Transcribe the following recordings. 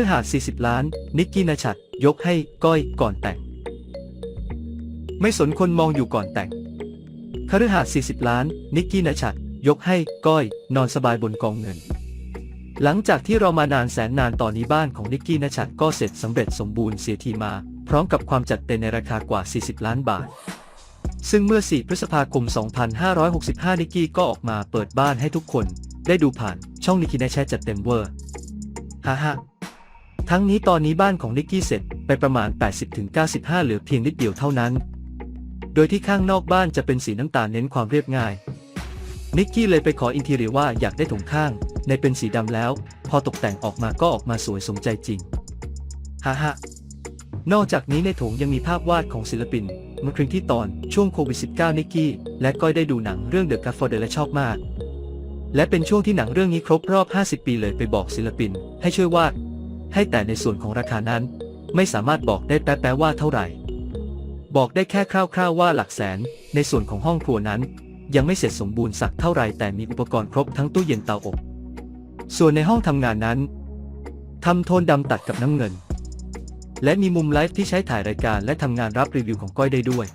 ฤหาสน์40 ล้าน นิกกี้นชัด ยกให้ก้อยก่อนแต่ง ไม่สนคนมองอยู่ก่อนแต่งคฤหาสน์40 ล้าน นิกกี้นชัด ยกให้ก้อย นอนสบายบนกองเงิน หลังจากที่เรามานานแสนนานตอนนี้บ้านของนิกกี้นชัดก็เสร็จสำเร็จสมบูรณ์เสียทีมา พร้อมกับความจัดเต็มในราคากว่า 40 ล้านบาทซึ่งเมื่อ 4 พฤษภาคม 2565 นิกกี้ก็ออกมาเปิดบ้านให้ทุกคน ได้ดูผ่านช่องนิกกี้นชัดจัดเต็มเวอร์ ฮ่าฮ่า ทั้งนี้ตอนนี้บ้านของนิกกี้เสร็จไปประมาณ 80-95 เหลือเพียงนิดเดียวเท่านั้น โดยที่ข้างนอกบ้านจะเป็นสีน้ำตาลเน้นความเรียบง่าย นิกกี้เลยไปขออินทีเรียว่าอยากได้ถงข้าง ในเป็นสีดำแล้ว พอตกแต่งออกมาก็ออกมาสวยสมใจจริงฮ่าฮ่านอกจากนี้ในถงยังมีภาพวาดของศิลปินเมื่อครั้งที่ตอนช่วงโควิด -19 นิกกี้และก้อยได้ดูหนังเรื่อง The Godfather และชอบมาก และเป็นช่วงที่หนังเรื่องนี้ครบรอบ 50 ปีเลยไปบอกศิลปิน ให้ช่วยวาด ให้แต่ในส่วนของราคานั้น ไม่สามารถบอกได้แป๊ะๆว่าเท่าไหร่ บอกได้แค่คร่าวๆว่าหลักแสน ในส่วนของห้องครัวนั้น ยังไม่เสร็จสมบูรณ์สักเท่าไหร่แต่มีอุปกรณ์ครบทั้งตู้เย็นเตาอบ ส่วนในห้องทำงานนั้นทำโทนดำตัดกับน้ำเงิน และมีมุมไลฟ์ที่ใช้ถ่ายรายการและทำงานรับรีวิวของก้อยได้ด้วย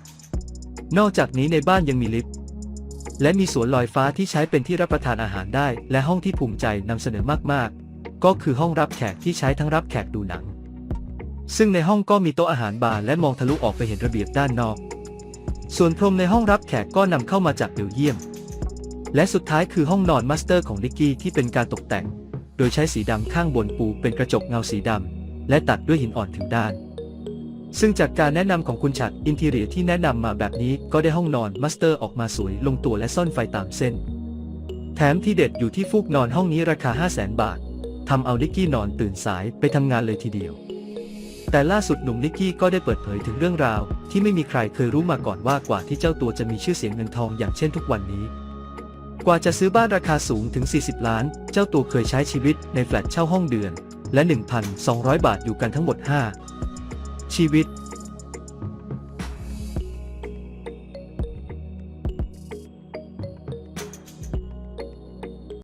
นอกจากนี้ในบ้านยังมีลิฟต์และมีสวนลอยฟ้าที่ใช้เป็นที่รับประทานอาหารได้ และห้องที่ภูมิใจนำเสนอมากๆ ก็คือห้องรับแขกที่ใช้ทั้งรับแขกดูหนัง ซึ่งในห้องก็มีโต๊ะอาหารบาร์และมองทะลุออกไปเห็นระเบียบด้านนอก ส่วนพรมในห้องรับแขกก็นำเข้ามาจากเบลเยียม และสุดท้ายคือห้องนอนมาสเตอร์ของนิกกี้ที่เป็นการตกแต่ง โดยใช้สีดำข้างบนปูเป็นกระจกเงาสีดำและตัดด้วยหินอ่อนถึงด้าน ซึ่งจากการแนะนำของคุณฉัดอินทีเรียที่แนะนำมาแบบนี้ก็ได้ห้องนอนมาสเตอร์ออกมาสวยลงตัวและซ่อนไฟตามเส้น แถมที่เด็ดอยู่ที่ฟูกนอนห้องนี้ราคา 5 0 0แสนบาท ทำเอานิกกี้นอนตื่นสายไปทำงานเลยทีเดียว แต่ล่าสุดหนุ่มนิกกี้ก็ได้เปิดเผยถึงเรื่องราว ที่ไม่มีใครเคยรู้มาก่อนว่ากว่าที่เจ้าตัวจะมีชื่อเสียงเงินทองอย่างเช่นทุกวันนี้ กว่าจะซื้อบ้านราคาสูงถึง 40 ล้าน เจ้าตัวเคยใช้ชีวิตในแฟลตเช่าห้องเดือน และ 1,200 บาทอยู่กันทั้งหมด 5 ชีวิต